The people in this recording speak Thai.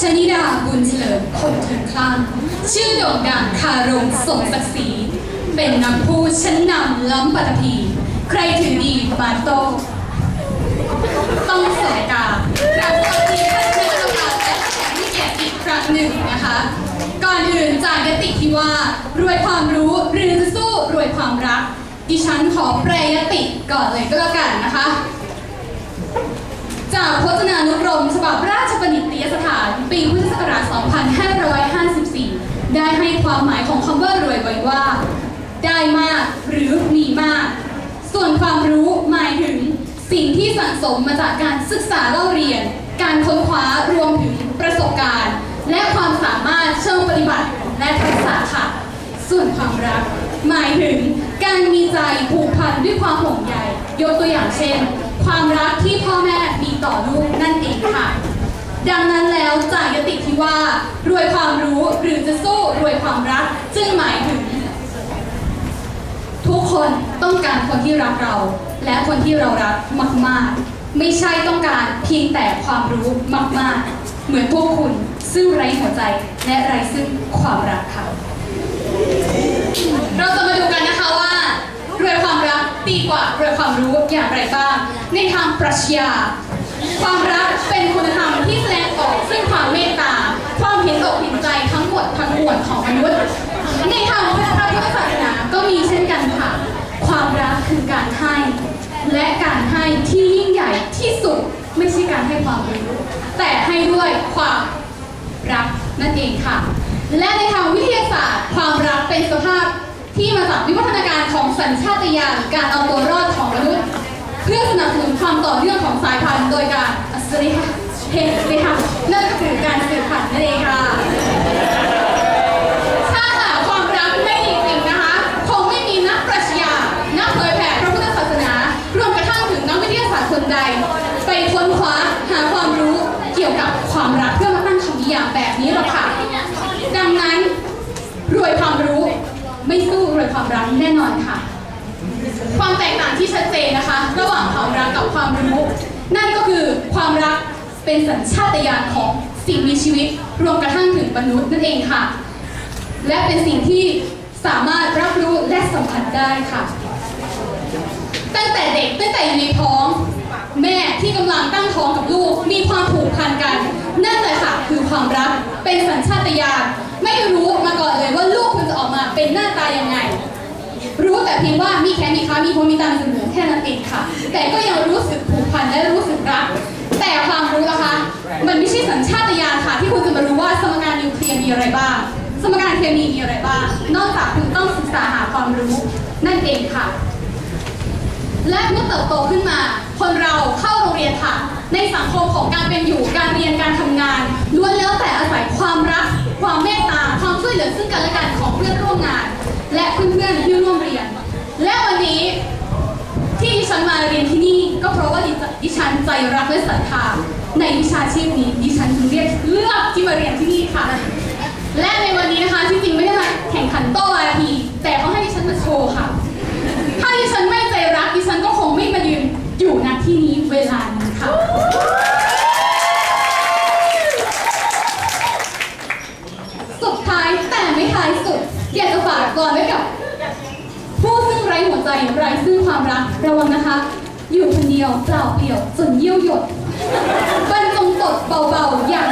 ชนิดาบุญเฉลิมคนถึงคลั่งชื่อโด่งดังคารมสมศักดิ์ศรีเป็นนักพูดชั้นนำล้ำปัตภีใครถือดีมาโต ต้องสายกากราบสวัสดีท่านคณะกรรมการและแขกผู้เกียรติอีกครั้งหนึ่งนะคะ ก่อนอื่นจากยติที่ว่ารวยความรู้หรือจะสู้รวยความรัก ดิฉันขอแปรยติก่อนเลยก็แล้วกันนะคะ จากพจนานุกรมฉบับราชบัณฑิตยสถาน ปีพุทธศักราช 2554 ได้ให้ความหมายของคำว่ารว ยไว้ว่า ได้มากหรือมีมาก ส่วนความรู้หมายถึงสิ่งที่สังสมมาจากการศึกษาเล่าเรียน การค้นคว้ารวมถึงประสบการณ์ และความสามารถเชิงปฏิบัติและทักษะค่ะ ส่วนความรัก หมายถึงการมีใจผูกพันด้วยความห่วงใยยกตัวอย่างเช่น ความรักที่พ่อแม่มีต่อลูกนั่นเองค่ะ ดังนั้นแล้วจากยติที่ว่ารวยความรู้หรือจะสู้รวยความรักจึงหมายถึง ทุกคนต้องการคนที่รักเรา และคนที่เรารักมาก ๆ ไม่ใช่ต้องการเพียงแต่ความรู้มาก ๆ เหมือนพวกคุณซึ่งไร้หัวใจและไร้ซึ่งความรักค่ะเราจะมาดูกันนะคะว่ารวยความรักดีกว่ารวยความรู้อย่างไรบ้าง ในทางปรัชญาความรักเป็นคุณธรรมที่แสดงออกซึ่งความเมตตา ความเห็นอกเห็นใจทั้งหมดทั้งมวลของมนุษย์ คือการให้ และการให้ที่ยิ่งใหญ่ที่สุดไม่ใช่การให้ความรู้แต่ให้ด้วยความรักนั่นเองค่ะ และในทางวิทยาศาสตร์ ความรักเป็นสภาพที่มาจากวิวัฒนาการของสัญชาตญาณการเอาตัวรอดของมนุษย์ เพื่อสนับสนุนความต่อเนื่องของสายพันธุ์โดยการอัศริยะเฮริฮะนั่นก็คือการสืบพันธุ์นั่นเองค่ะ ถ้าหากความรักไม่ดีจริงนะคะ คงไม่มีนักปรัชญา นักเผยแผ่พระพุทธศาสนา รวมกระทั่งถึงนักวิทยาศาสตร์คนใด ไปค้นคว้าหาความรู้เกี่ยวกับความรักเพื่อมาตั้งคำนิยาม แบบนี้หรอกค่ะ ดังนั้น รวยความรู้ ไม่สู้รวยความรักแน่นอนค่ะ ความแตกต่างที่ชัดเจนนะคะ ระหว่างความรักกับความรู้ นั่นก็คือความรักเป็นสัญชาตญาณของสิ่งมีชีวิต รวมกระทั่งถึงมนุษย์นั่นเองค่ะ และเป็นสิ่งที่สามารถรับรู้และสัมผัสได้ค่ะ ตั้งแต่เด็กตั้งแต่อยู่ในท้อง แม่ที่กำลังตั้งท้องกับลูกมีความผูกพันกันนั่นแหละ ความรัก เป็นสัญชาตญาณไม่รู้มาก่อนเลยว่าลูกคุณจะออกมาเป็นหน้าตายังไง รู้แต่เพียงว่ามีแขนมีขา มีหัวมีตา มีจมูกแค่นั้นเองค่ะ แต่ก็ยังรู้สึกผูกพันและรู้สึกรัก แต่ความรู้ล่ะคะ มันไม่ใช่สัญชาตญาณค่ะ ที่คุณจะมารู้ว่าสมการนิวเคลียร์มีอะไรบ้าง สมการเคมีมีอะไรบ้าง นอกจากคุณต้องศึกษาหาความรู้นั่นเองค่ะ และเมื่อเติบโตขึ้นมา คนเราเข้าโรงเรียนค่ะ ในสังคมของการเป็นอยู่การเรียนการทำงานล้วนแล้วแต่อาศัยความรัก ความเมตตาความช่วยเหลือซึ่งกันและกันของเพื่อนร่วมงาน และเพื่อนๆที่ร่วมเรียน และวันนี้ที่ดิฉันมาเรียนที่นี่ก็เพราะว่าดิฉันใจรักและศรัทธาในวิชาชีพนี้ดิฉันจึงเรียกเลือกที่มาเรียนที่นี่ค่ะ และในวันนี้นะคะที่จริงไม่ได้มาแข่งขันโต้วาที ความรักระวังนะคะ อยู่คนเดียวเปล่าเปลี่ยวส่วนเยี่ยวหยดบรรจงตดเบาๆอย่าง